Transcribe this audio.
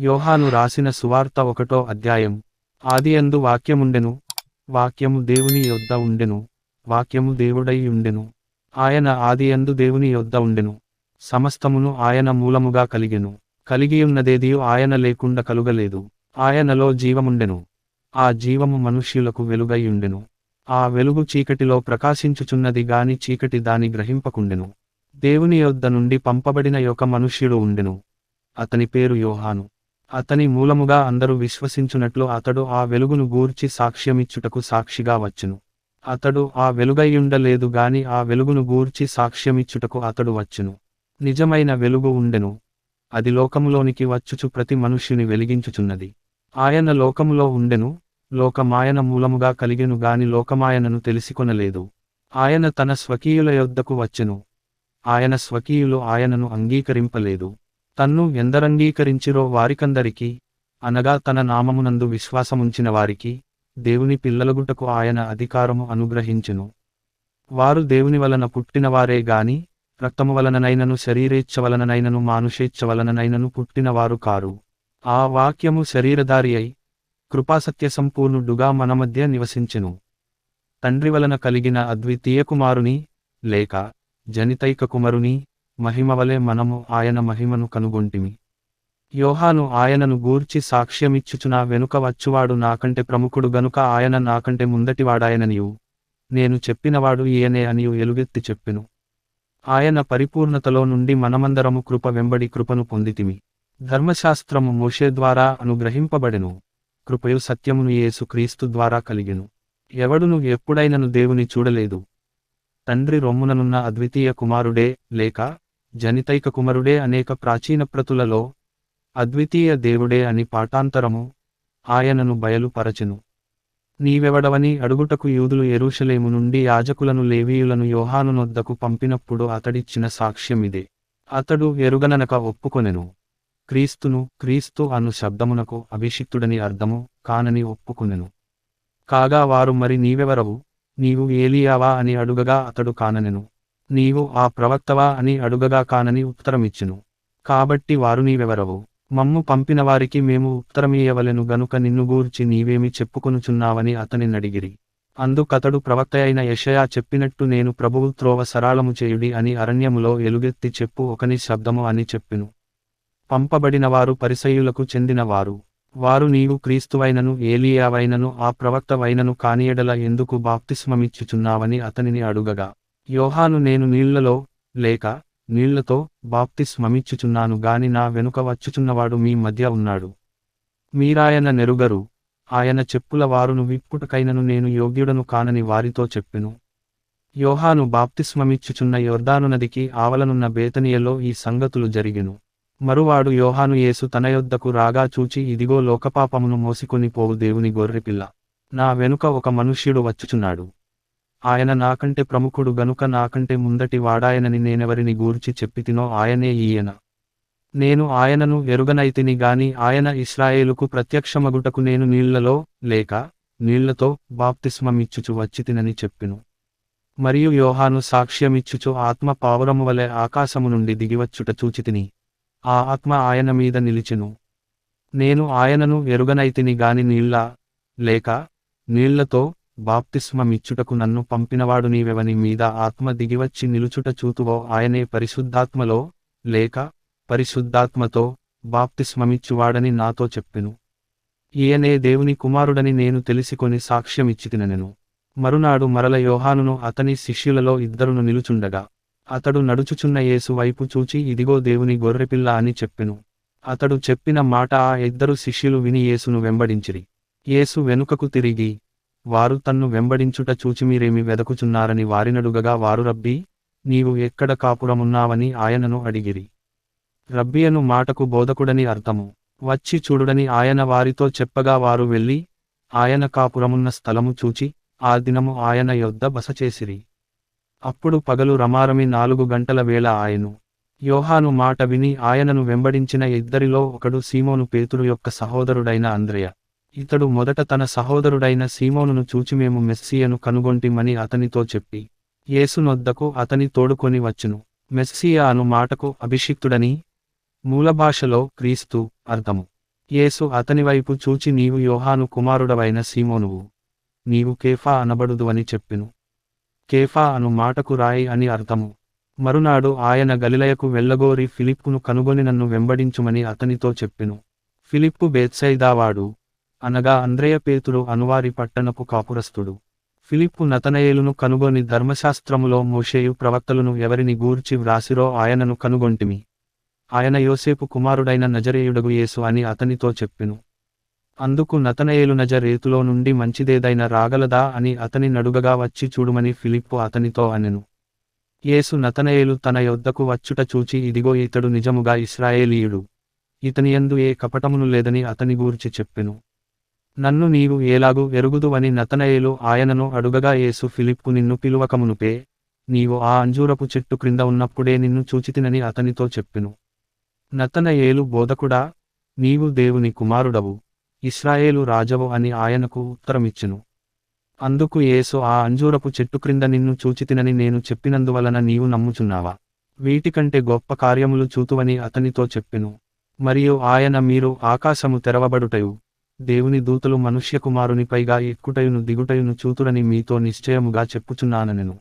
యోహాను రాసిన సువార్త ఒకటో అధ్యాయం. ఆదియందు వాక్యముండెను. వాక్యము దేవుని యొద్ద ఉండెను. వాక్యము దేవుడై ఉండెను. ఆయన ఆదియందు దేవుని యొద్ద ఉండెను. సమస్తమును ఆయన మూలముగా కలిగెను. కలిగియున్నదేదియు ఆయన లేకుండా కలుగలేదు. ఆయనలో జీవముండెను. ఆ జీవము మనుష్యులకు వెలుగై ఉండెను. ఆ వెలుగు చీకటిలో ప్రకాశించుచున్నది గాని చీకటి దాని గ్రహింపకుండెను. దేవుని యొద్ద నుండి పంపబడిన యొక్క మనుష్యుడు ఉండెను. అతని పేరు యోహాను. అతని మూలముగా అందరూ విశ్వసించునట్లు అతడు ఆ వెలుగును గూర్చి సాక్ష్యమిచ్చుటకు సాక్షిగా వచ్చును. అతడు ఆ వెలుగయ్యుండలేదు గాని ఆ వెలుగును గూర్చి సాక్ష్యమిచ్చుటకు అతడు వచ్చును. నిజమైన వెలుగు ఉండెను. అది లోకములోనికి వచ్చుచు ప్రతి మనుష్యుని వెలిగించుచున్నది. ఆయన లోకములో ఉండెను. లోకమాయన మూలముగా కలిగెను గాని లోకమాయనను తెలిసికొనలేదు. ఆయన తన స్వకీయుల యొద్దకు వచ్చెను. ఆయన స్వకీయులు ఆయనను అంగీకరింపలేదు. తన్ను ఎందరంగీకరించిరో వారికందరికీ అనగా తన నామమునందు విశ్వాసముంచిన వారికి దేవుని పిల్లలగుటకు ఆయన అధికారము అనుగ్రహించును. వారు దేవుని వలన పుట్టినవారే గాని రక్తము వలననైనను శరీరేచ్ఛ వలననైనను మానుషేచ్ఛ వలననైనను పుట్టినవారు కారు. ఆ వాక్యము శరీరధారి అయి కృపాసత్య సంపూర్ణుడుగా మన మధ్య నివసించెను. తండ్రి వలన కలిగిన అద్వితీయ కుమారుని లేక జనితైక కుమరుని మహిమవలే మనము ఆయన మహిమను కనుగొంటిమి. యోహాను ఆయనను గూర్చి సాక్ష్యమిచ్చుచునా వెనుక వచ్చువాడు నాకంటే ప్రముఖుడు గనుక ఆయన నాకంటే ముందటివాడాయననియు. నేను చెప్పినవాడు ఈయనే అనియు ఎలుగెత్తి చెప్పెను. ఆయన పరిపూర్ణతలో నుండి మనమందరము కృప వెంబడి కృపను పొందితిమి. ధర్మశాస్త్రము మోషే ద్వారా అనుగ్రహింపబడెను. కృపయు సత్యమును యేసు క్రీస్తు ద్వారా కలిగెను. ఎవడును ఎప్పుడైనను దేవుని చూడలేదు. తండ్రి రొమ్ముననున్న అద్వితీయ కుమారుడే లేక జనితైక కుమరుడే అనేక ప్రాచీన ప్రతులలో అద్వితీయ దేవుడే అని పాఠాంతరము ఆయనను బయలుపరచెను. నీవెవడవని అడుగుటకు యూదులు ఎరుషలేము నుండి యాజకులను లేవీయులను యోహాను నొద్దకు పంపినప్పుడు అతడిచ్చిన సాక్ష్యమిదే. అతడు ఎరుగననక ఒప్పుకొనెను. క్రీస్తును క్రీస్తు అను శబ్దమునకు అభిషిక్తుడని అర్థము కానని ఒప్పుకొనెను. కాగా వారు మరి నీవెవరవు? నీవు ఏలియావా అని అడుగగా అతడు కాననెను. నీవు ఆ ప్రవక్తవా అని అడుగగా కానని ఉత్తరమిచ్చును. కాబట్టి వారు నీవెవరవు? మమ్ము పంపినవారికి మేము ఉత్తరమీయవలెను గనుక నిన్ను గూర్చి నీవేమి చెప్పుకొనుచున్నావని అతని నడిగిరి అందుకతడు ప్రవక్త అయిన యెషయా చెప్పినట్టు నేను ప్రభువు త్రోవ సరాళము చేయుడి అని అరణ్యములో ఎలుగెత్తి చెప్పు ఒకని శబ్దము అని చెప్పిను. పంపబడినవారు పరిసయులకు చెందినవారు వారు నీవు క్రీస్తువైనను ఏలియావైనను ఆ ప్రవక్తవైనను కానియడల ఎందుకు బాప్తిస్మమిచ్చుచున్నావని అతనిని అడుగగా. యోహాను నేను నీళ్ళలో లేక నీళ్ళతో బాప్తిస్మమిచ్చుచున్నాను గాని నా వెనుక వచ్చుచున్నవాడు మీ మధ్య ఉన్నాడు. మీరాయన నెరుగరు. ఆయన చెప్పుల వారును విప్పుటకైనను నేను యోగ్యుడను కానని వారితో చెప్పెను. యోహాను బాప్తిస్మమిచ్చుచున్న యొర్దాను నదికి ఆవలనున్న బేతనియలో ఈ సంగతులు జరిగెను. మరువాడు యోహాను యేసు తన యొద్దకు రాగా చూచి ఇదిగో లోకపాపమును మోసికొని పోవు దేవుని గొర్రెపిల్ల. నా వెనుక ఒక మనుష్యుడు వచ్చుచున్నాడు. ఆయన నాకంటే ప్రముఖుడు గనుక నాకంటే ముందటి వాడాయనని నేనెవరిని గూర్చి చెప్పితినో ఆయనే ఈయన. నేను ఆయనను ఎరుగనైతిని గాని ఆయన ఇస్రాయేలుకు ప్రత్యక్షమగుటకు నేను నీళ్ళలో లేక నీళ్ళతో బాప్తిస్మమిచ్చుచు వచ్చితినని చెప్పెను. మరియు యోహాను సాక్ష్యమిచ్చుచు ఆత్మ పావురము వలె ఆకాశము నుండి దిగివచ్చుట చూచితిని. ఆ ఆత్మ ఆయన మీద నిలిచెను. నేను ఆయనను ఎరుగనైతిని గాని నీళ్ళ లేక నీళ్ళతో బాప్తిస్మమిచ్చుటకు నన్ను పంపినవాడు నీవెవని మీద ఆత్మ దిగివచ్చి నిలుచుట చూతువో ఆయనే పరిశుద్ధాత్మలో లేక పరిశుద్ధాత్మతో బాప్తిస్మమిచ్చువాడని నాతో చెప్పెను. ఈయనే దేవుని కుమారుడని నేను తెలిసికొని సాక్ష్యమిచ్చితినెను మరునాడు మరల యోహానును అతని శిష్యులలో ఇద్దరును నిలుచుండగా అతడు నడుచుచున్న యేసు వైపు చూచి ఇదిగో దేవుని గొర్రెపిల్ల అని చెప్పెను. అతడు చెప్పిన మాట ఆ ఇద్దరు శిష్యులు విని యేసును వెంబడించిరి. యేసు వెనుకకు తిరిగి వారు తన్ను వెంబడించుట చూచిమీరేమి వెదకుచున్నారని వారినడుగగా వారు రబ్బీ నీవు ఎక్కడ కాపురమున్నావని ఆయనను అడిగిరి. రబ్బియను మాటకు బోధకుడని అర్థము. వచ్చి చూడుడని ఆయన వారితో చెప్పగా వారు వెళ్ళి ఆయన కాపురమున్న స్థలము చూచి ఆ దినము ఆయన యొద్ద బస చేసిరి. అప్పుడు పగలు రమారమి నాలుగు గంటల వేళ ఆయను. యోహాను మాట విని ఆయనను వెంబడించిన ఇద్దరిలో ఒకడు సీమోను పేతురు యొక్క సహోదరుడైన అంద్రయ. ఇతడు మొదట తన సహోదరుడైన సీమోనును చూచి మేము మెస్సియను కనుగొంటిమని అతనితో చెప్పి యేసునొద్దకు అతని తోడుకొని వచ్చును. మెస్సియా అను మాటకు అభిషిక్తుడని మూలభాషలో క్రీస్తు అర్థము. యేసు అతనివైపు చూచి నీవు యోహాను కుమారుడవైన సీమోనువు. నీవు కేఫా అనబడుదు అని చెప్పిను. కేఫా అను మాటకు రాయి అని అర్థము. మరునాడు ఆయన గలిలయకు వెళ్ళగోరి ఫిలిప్పును కనుగొని నన్ను వెంబడించుమని అతనితో చెప్పెను. ఫిలిప్పు బేత్సైదావాడు అనగా అంద్రయ పేతురు అనువారి పట్టణపు కాపురస్థుడు. ఫిలిప్పు నతనయేలును కనుగొని ధర్మశాస్త్రములో మోషేయు ప్రవక్తలను ఎవరిని గూర్చి వ్రాసిరో ఆయనను కనుగొంటిమి. ఆయన యోసేపు కుమారుడైన నజరేయుడగు యేసు అని అతనితో చెప్పెను. అందుకు నతనయేలు నజరేతులో నుండి మంచిదేదైనా రాగలదా అని అతని నడుగగా వచ్చి చూడుమని ఫిలిప్పు అతనితో అనెను. యేసు నతనయేలు తన యొద్దకు వచ్చుట చూచి ఇదిగో ఇతడు నిజముగా ఇస్రాయేలీయుడు ఇతనియందు ఏ కపటమును లేదని అతని గూర్చి చెప్పెను. నన్ను నీవు ఏలాగు ఎరుగుదువని నతనయేలు ఆయనను అడుగగా యేసు ఫిలిప్పు నిన్ను పిలువకమునుపే నీవు ఆ అంజూరపు చెట్టు క్రింద ఉన్నప్పుడే నిన్ను చూచితినని అతనితో చెప్పెను. నతనయేలు బోధకుడా నీవు దేవుని కుమారుడవు ఇస్రాయేలు రాజవు అని ఆయనకు ఉత్తరమిచ్చెను. అందుకు యేసు ఆ అంజూరపు చెట్టు క్రింద నిన్ను చూచితినని నేను చెప్పినందువలన నీవు నమ్ముచున్నావా? వీటికంటే గొప్ప కార్యములు చూతువని అతనితో చెప్పెను. మరియు ఆయన మీరు ఆకాశము తెరవబడుటయు దేవుని దూతలు మనుష్యకుమారునిపైగా ఎక్కుటయును దిగుటయును చూతురని మీతో నిశ్చయముగా చెప్పుచున్నానెను.